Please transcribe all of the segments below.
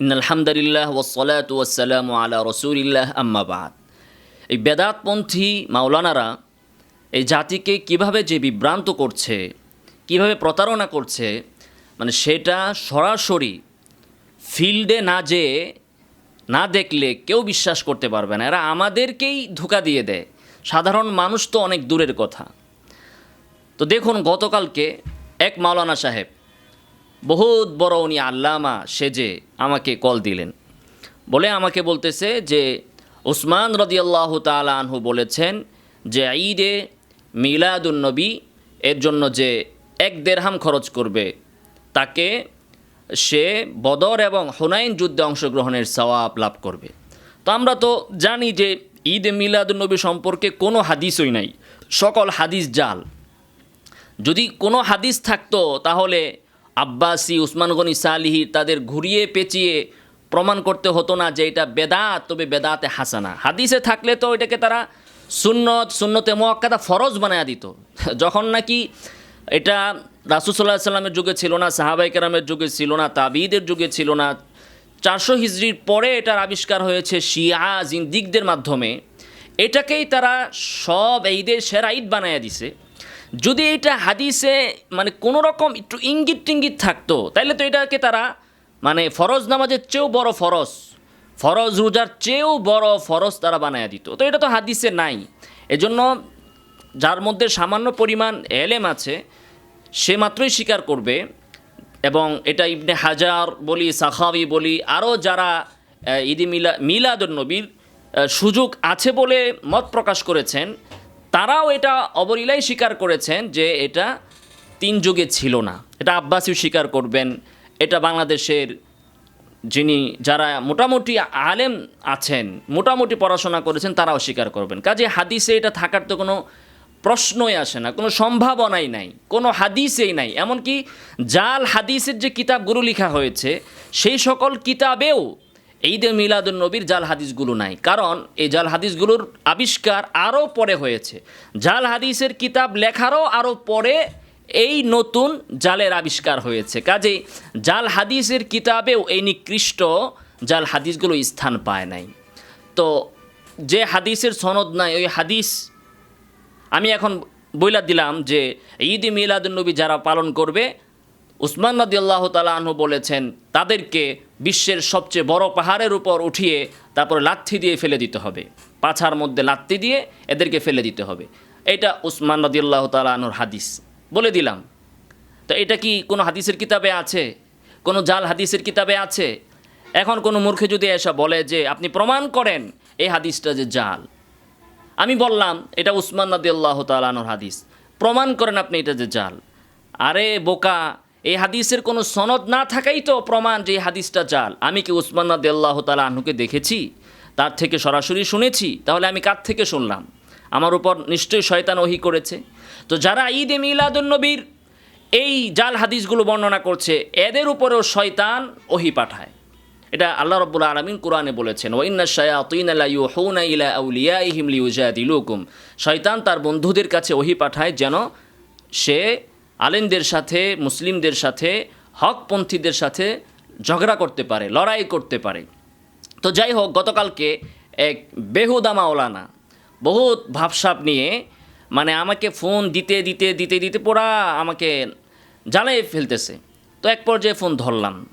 In আলহামদুলিল্লাহ ওসলাত ওয়াসালাম আলা রসুলিল্লাহ আম্মাবাদ এই বেদাতপন্থী মাওলানারা এই জাতিকে কীভাবে যে বিভ্রান্ত করছে, কীভাবে প্রতারণা করছে মানে সেটা সরাসরি ফিল্ডে না যেয়ে না দেখলে কেউ বিশ্বাস করতে পারবে না। এরা আমাদেরকেই ধোকা দিয়ে দেয়। সাধারণ মানুষ তো অনেক দূরের কথা। তো দেখুন গতকালকে এক মাওলানা সাহেব বহুত বড় উনি আল্লামা সেজে আমাকে কল দিলেন। বলে আমাকে বলতেছে যে, উসমান রদিয়াল্লাহ তালা আনহু বলেছেন যে, ঈদে মিলাদুন্নবী এর জন্য যে এক দেড়হাম খরচ করবে, তাকে সে বদর এবং হুনাইন যুদ্ধে অংশগ্রহণের সওয়াব লাভ করবে। তো আমরা তো জানি যে, ঈদ মিলাদুন্নবী সম্পর্কে কোনো হাদিসই নাই, সকল হাদিস জাল। যদি কোনো হাদিস থাকতো, তাহলে আব্বাসি, উসমান গনি সালিহি তাদের ঘুরিয়ে পেঁচিয়ে প্রমাণ করতে হতো না যে এটা বেদাত, তবে বেদাতে হাসানা। হাদিসে থাকলে তো এটাকে তারা সুন্নত, সুন্নতে মোয়াক্কাদা ফরজ বানায় দিত। যখন নাকি এটা রাসুসাল্লাহ সাল্লামের যুগে ছিল না সাহাবাই কেরামের যুগে ছিল না, তাবিদের যুগে ছিল না, চারশো হিজড়ির পরে এটার আবিষ্কার হয়েছে শিয়া জিন্দিকদের মাধ্যমে। এটাকেই তারা সব ঈদের সেরা ঈদ বানায় দিছে। যদি এটা হাদিসে মানে কোনো রকম একটু ইঙ্গিত টিঙ্গিত থাকতো তাহলে তো এটাকে তারা মানে ফরজ নামাজের চেয়েও বড় ফরজ ফরজ রোজার চেয়েও বড় ফরজ তারা বানায় দিত। তো এটা তো হাদিসে নাই। এজন্য যার মধ্যে সামান্য পরিমাণ এলেম আছে সে মাত্রই স্বীকার করবে। এবং এটা ইবনে হাজার বলি সাখাবি বলি আরও যারা ঈদি মিলা মিলাদুন্নবীর আহ, সুযোগ আছে বলে মত প্রকাশ করেছেন তারাও এটা অবলীলাই স্বীকার করেছেন যে এটা তিন যুগে ছিল না। এটা আব্বাসিও স্বীকার করবেন। এটা বাংলাদেশের যিনি, যারা মোটামুটি আলেম আছেন, মোটামুটি পড়াশোনা করেছেন, তারাও স্বীকার করবেন। কাজে হাদিসে এটা থাকার তো কোনো প্রশ্নই আসে না, কোনো সম্ভাবনাই নাই, কোনো হাদিসেই নাই। এমনকি জাল হাদিসের যে কিতাবগুলো লেখা হয়েছে, সেই সকল কিতাবেও ঈদে মিলাদুল নবীর জাল হাদিসগুলো নাই। কারণ এই জাল হাদিসগুলোর আবিষ্কার আরও পরে হয়েছে। জাল হাদিসের কিতাব লেখারও আরও পরে এই নতুন জালের আবিষ্কার হয়েছে। কাজেই জাল হাদিসের কিতাবেও এই নিকৃষ্ট জাল হাদিসগুলো স্থান পায় নাই। তো যে হাদিসের সনদ নাই, ওই হাদিস আমি এখন বইলা দিলাম যে ঈদ মিলাদুন্নবী যারা পালন করবে উসমান আল্লাহ তালাহু বলেছেন, তাদেরকে বিশ্বের সবচেয়ে বড় পাহাড়ের উপর উঠিয়ে তারপর লাথি দিয়ে ফেলে দিতে হবে। পাছার মধ্যে লাথি দিয়ে এদেরকে ফেলে দিতে হবে। এটা উসমান নদী আল্লাহ তালাহুর হাদিস। বলে দিলাম। তো এটা কি কোনো হাদিসের কিতাবে আছে? কোনো জাল হাদিসের কিতাবে আছে? এখন কোনো মূর্খে যদি এসে বলে যে, আপনি প্রমাণ করেন এই হাদিসটা যে জাল। আমি বললাম, এটা উসমান নদী আল্লাহ তালানোর হাদিস। প্রমাণ করেন আপনি এটা যে জাল। আরে বোকা এই হাদিসের কোনো সনদ না থাকাই তো প্রমাণ যে এই হাদিসটা জাল। আমি কি উসমান নদী আল্লাহ তালাহনুকে দেখেছি? তার থেকে সরাসরি শুনেছি? তাহলে আমি কার থেকে শুনলাম? আমার উপর নিশ্চয়ই শয়তান ওহি করেছে। তো যারা ঈদ এ মিলাদুন্নবীর এই জাল হাদিসগুলো বর্ণনা করছে, এদের উপরেও শয়তান ওহি পাঠায়। এটা আল্লাহ রব্বুল আলমিন কোরআনে বলেছেন ওইন্না শায়াতিন আলা ইউহুনা ইলা শয়তান তার বন্ধুদের কাছে ওহি পাঠায় যেন সে আলেমদের সাথে, মুসলিমদের সাথে, হকপন্থীদের সাথে ঝগড়া করতে পারে, লড়াই করতে পারে। তো যাই হোক, গতকালকে এক বেহুদা মাওলানা বহুত ভাবসাপ নিয়ে মানে আমাকে ফোন দিতে দিতে দিতে দিতে পুরা আমাকে জ্বালাই ফেলতেছে। তো এক পর্যায়ে ফোন ধরলাম।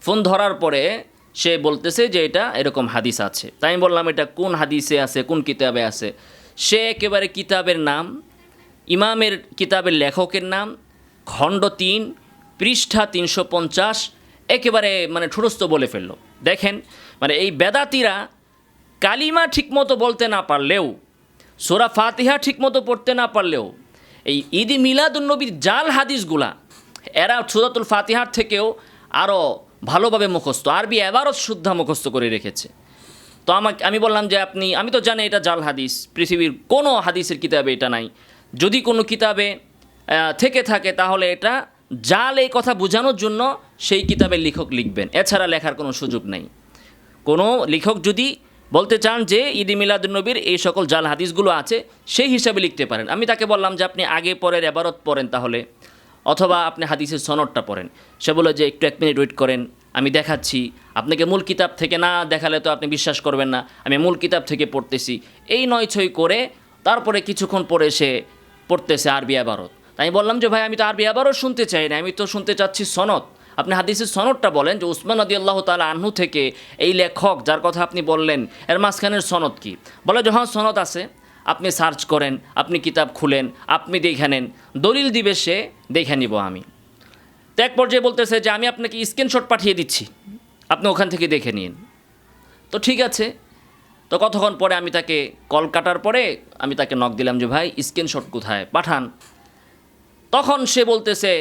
ফোন ধরার পরে সে বলতেছে যে এটা এরকম হাদিস আছে। তাই আমি বললাম, এটা কোন হাদিসে আছে, কোন কিতাবে আছে? সে একেবারে কিতাবের নাম ইমামের কিতাবের লেখকের নাম, খণ্ড তিন, পৃষ্ঠা তিনশো পঞ্চাশ, একেবারে মানে ঠুরস্ত বলে ফেলল। দেখেন মানে এই বেদাতিরা কালিমা ঠিকমতো বলতে না পারলেও, সোরা ফাতিহা ঠিকমতো পড়তে না পারলেও, এই ঈদি মিলাদুন্নবীর জাল হাদিসগুলা, এরা সুরাতুল ফাতিহার থেকেও আরও ভালোভাবে মুখস্থ, আরবি এবারও শুদ্ধা মুখস্থ করে রেখেছে। তো আমাকে, আমি বললাম যে আপনি, আমি তো জানি এটা জাল হাদিস, পৃথিবীর কোনো হাদিসের কিতাবে এটা নাই। যদি কোনো কিতাবে থেকে থাকে তাহলে এটা জাল এই কথা বোঝানোর জন্য সেই কিতাবের লেখক লিখবেন। এছাড়া লেখার কোনো সুযোগ নেই। কোনো লেখক যদি বলতে চান যে ঈদ মিলাদুন্নবীর এই সকল জাল হাদিসগুলো আছে, সেই হিসাবে লিখতে পারেন। আমি তাকে বললাম যে, আপনি আগে পরের এবারত পড়েন তাহলে। অথবা আপনি হাদিসের সনদটা পড়েন। সে বলে যে, একটু এক মিনিট ওয়েট করেন, আমি দেখাচ্ছি। আপনাকে মূল কিতাব থেকে না দেখালে তো আপনি বিশ্বাস করবেন না, আমি মূল কিতাব থেকে পড়তেছি। এই নয় ছয় করে তারপরে কিছুক্ষণ পরে সে পড়তেছে আরবি আবারত। তাই আমি বললাম যে, ভাই, আমি তো আরবি আবারও শুনতে চাই না, আমি তো শুনতে চাচ্ছি সনদ। আপনি হাদিসের সনদটা বলেন যে, উসমান আদি আল্লাহ তালা আহ্নু থেকে এই লেখক যার কথা আপনি বললেন, এর মাঝখানের সনদ কি? বলে যে হ্যাঁ সনদ আছে। আপনি সার্চ করেন, আপনি কিতাব খুলেন, আপনি দেখে নেন। দলিল দিবে সে, দেখে নিব আমি। তো এক পর্যায়ে বলতেছে যে, আমি আপনাকে স্ক্রিনশট পাঠিয়ে দিচ্ছি। আপনি ওখান থেকে দেখে নিন। তো ঠিক আছে তো কতক্ষণ পরে আমি তাকে কল কাটার পরে আমি তাকে নক দিলাম যে, ভাই স্ক্রিনশট কোথায়? পাঠান। তখন সে বলতেছে,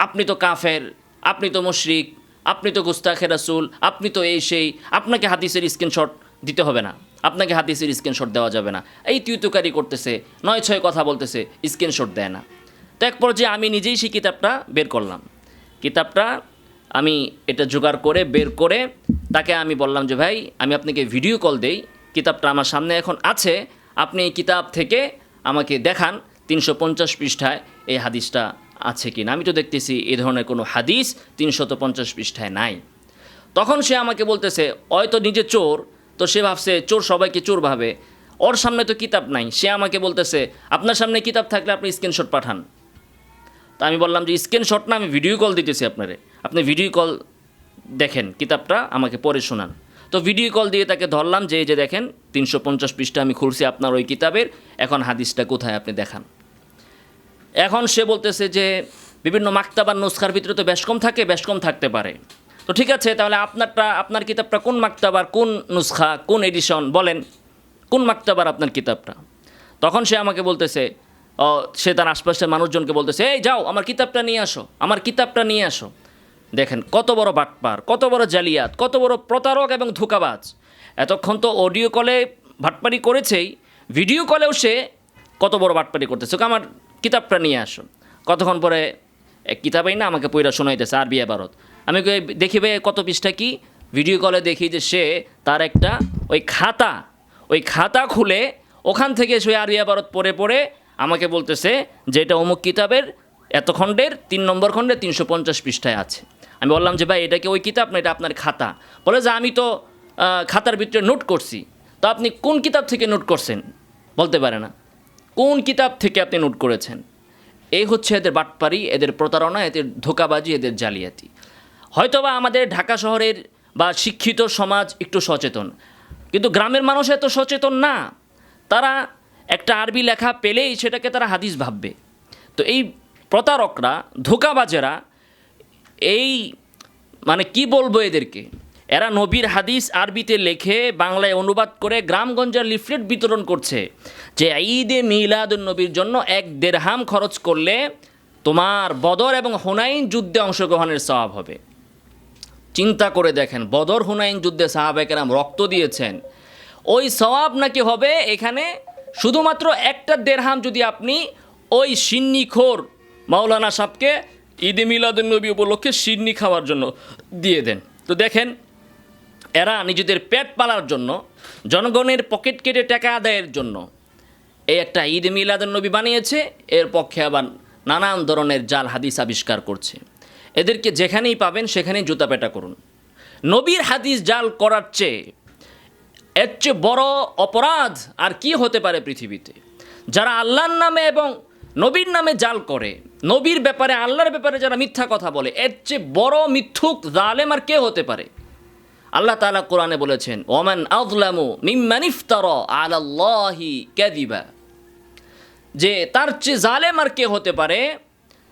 আপনি তো কাফের, আপনি তো মুশরিক, আপনি তো গুস্তাখে রাসুল, আপনি তো এই সেই, আপনাকে হাদিসের স্ক্রিনশট দিতে হবে না। আপনাকে হাদিসের স্ক্রিনশট দেওয়া যাবে না। এই তুইতুকারি করতেছে নয় ছয় কথা বলতেছে স্ক্রিনশট দেয় না। তো এক পর্যায়ে আমি নিজেই সেই কিতাবটা বের করলাম। কিতাবটা আমি এটা জোগাড় করে, বের করে তাকে আমি বললাম যে, ভাই, আমি আপনাকে ভিডিও কল দেই কিতাবটা আমার সামনে এখন আছে, আপনি এই কিতাব থেকে আমাকে দেখান, তিনশো পঞ্চাশ পৃষ্ঠায় এই হাদিসটা আছে কি না আমি তো দেখতেছি এই ধরনের কোনো হাদিস তিনশত পঞ্চাশ পৃষ্ঠায় নাই। তখন সে আমাকে বলতেছে হয়তো নিজে চোর। তো সে ভাবছে, চোর সবাইকে চোর ভাবে। ওর সামনে তো কিতাব নাই। সে আমাকে বলতেছে, আপনার সামনে কিতাব থাকলে আপনি স্ক্রিনশট পাঠান। তা আমি বললাম যে স্ক্রিনশট না, আমি ভিডিও কল দিতেছি আপনারে। আপনি ভিডিও কল দেখেন, কিতাবটা আমাকে পড়ে শোনান। তো ভিডিও কল দিয়ে তাকে ধরলাম যে যে দেখেন, তিনশো পঞ্চাশ পৃষ্ঠা আমি খুলছি আপনার ওই কিতাবের, এখন হাদিসটা কোথায় আপনি দেখান? এখন সে বলতেছে যে, বিভিন্ন মাক্তাবার নুসখার ভিতরে তো বেশ কম থাকে, বেশ কম থাকতে পারে। তো ঠিক আছে, তাহলে আপনারটা, আপনার কিতাবটা কোন মাক্তাবার, কোন নুসখা, কোন এডিশন বলেন, কোন মাক্তাবার আপনার কিতাবটা? তখন সে আমাকে বলতেছে সে তার আশপাশের মানুষজনকে বলতেছে, এই যাও, আমার কিতাবটা নিয়ে আসো, আমার কিতাবটা নিয়ে আসো। দেখেন, কত বড় বাটপার, কত বড় জালিয়াত, কত বড় প্রতারক এবং ধোকাবাজ। এতক্ষণ তো অডিও কলে ভাটপারি করেছেই ভিডিও কলেও সে কত বড় বাটপারি করতেছে। ওকে আমার কিতাবটা নিয়ে আসো কতক্ষণ পরে কিতাবেই না আমাকে পইরা শোনাইতেছে, আরবি আবারত। আমি দেখি ভাই, কত পৃষ্ঠা কি? ভিডিও কলে দেখি যে সে তার একটা ওই খাতা ওই খাতা খুলে ওখান থেকে সে আরবি আবারত পড়ে পড়ে আমাকে বলতেছে যে এটা অমুক কিতাবের এত খণ্ডের তিন নম্বর খণ্ডে তিনশো পঞ্চাশ পৃষ্ঠায় আছে। আমি বললাম যে, ভাই, এটা কি ওই কিতাব না এটা আপনার খাতা? বলে, যে, আমি তো খাতার ভিতরে নোট করছি। তো আপনি কোন কিতাব থেকে নোট করছেন? বলতে পারে না। কোন কিতাব থেকে আপনি নোট করেছেন? এই হচ্ছে এদের বাটপারি, এদের প্রতারণা, এদের ধোকাবাজি, এদের জালিয়াতি। হয়তোবা আমাদের ঢাকা শহরের বা শিক্ষিত সমাজ একটু সচেতন, কিন্তু গ্রামের মানুষ এত সচেতন না। তারা একটা আরবি লেখা পেলেই সেটাকে তারা হাদিস ভাববে। তো এই প্রতারকরা, ধোকাবাজেরা এই মানে কি বলব এদেরকে? এরা নবীর হাদিস আরবিতে লেখে, বাংলায় অনুবাদ করে, গ্রামগঞ্জের লিফলেট বিতরণ করছে যে ঈদে মিলাদ নবীর জন্য এক দেড়হাম খরচ করলে তোমার বদর এবং হুনাইন যুদ্ধে অংশগ্রহণের স্বভাব হবে। চিন্তা করে দেখেন, বদর, হুনাইন যুদ্ধে সাহাবেকেরাম রক্ত দিয়েছেন। ওই সওয়াব নাকি হবে এখানে শুধুমাত্র একটা দেড়হাম যদি আপনি ওই সিন্নিখোর মাওলানা সাহকে ঈদে মিলাদুন্নবী উপলক্ষে সিডনি খাওয়ার জন্য দিয়ে দেন। তো দেখেন, এরা নিজেদের পেট পালার জন্য, জনগণের পকেট কেটে টাকা আদায়ের জন্য এই একটা ঈদ মিলাদুন্নবী বানিয়েছে, এর পক্ষে আবার নানান ধরনের জাল হাদিস আবিষ্কার করছে। এদেরকে যেখানেই পাবেন সেখানেই জুতা পেটা করুন। নবীর হাদিস জাল করার চেয়ে, এর চেয়ে বড় অপরাধ আর কি হতে পারে পৃথিবীতে? যারা আল্লাহর নামে এবং নবীর নামে জাল করে। নবীর ব্যাপারে, আল্লাহর ব্যাপারে যারা মিথ্যা কথা বলে, এর চেয়ে বড় মিথ্যুক জালেম আর কে হতে পারে? আল্লাহ তাআলা কোরআনে বলেছেন, ওমান আযলামু মিম্মান ইফতারা আলাল্লাহি কাযিবা। যে তার চেয়ে জালেম আর কে হতে পারে?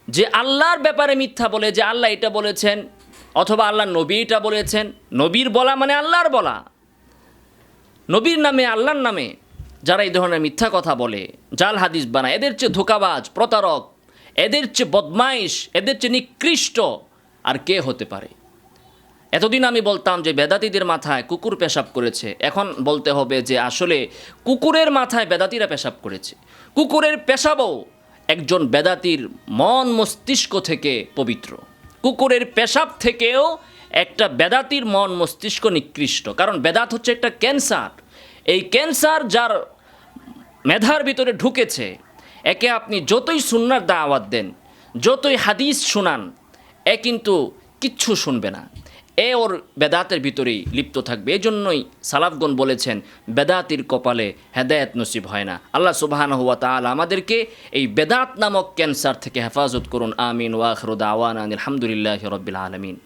যে আল্লাহর ব্যাপারে মিথ্যা বলে, যে আল্লাহ এটা বলেছেন, অথবা আল্লাহ নবী এটা বলেছেন। নবীর বলা মানে আল্লাহর বলা। নবীর নামে, আল্লাহর নামে যারা এই ধরনের মিথ্যা কথা বলে, জাল হাদিস বানায়, এদের চেয়ে ধোকাবাজ, প্রতারক, এদের চেয়ে বদমাইশ, এদের চেয়ে নিকৃষ্ট আর কে হতে পারে? এতদিন আমি বলতাম যে বেদাতিদের মাথায় কুকুর পেশাব করেছে। এখন বলতে হবে যে আসলে কুকুরের মাথায় বেদাতিরা পেশাব করেছে। কুকুরের পেশাবও একজন বেদাতির মন মস্তিষ্ক থেকে পবিত্র। কুকুরের পেশাব থেকেও একটা বেদাতির মন মস্তিষ্ক নিকৃষ্ট। কারণ বেদাত হচ্ছে একটা ক্যান্সার। এই ক্যান্সার যার মেধার ভিতরে ঢুকেছে। একে আপনি যতই সুন্নার দাওয়াত দেন, যতই হাদিস শুনান, এ কিন্তু কিচ্ছু শুনবে না। এ ওর বেদাতের ভিতরেই লিপ্ত থাকবে। এই জন্যই সালাফগণ বলেছেন, বেদাতির কপালে হেদায়েত নসিব হয় না। আল্লাহ সুবাহান হুয়া তাআলা আমাদেরকে এই বেদাত নামক ক্যান্সার থেকে হেফাজত করুন। আমিন ওয়াখরুদ আওয়ান আলহামদুলিল্লাহ রব্বিল আলমিন।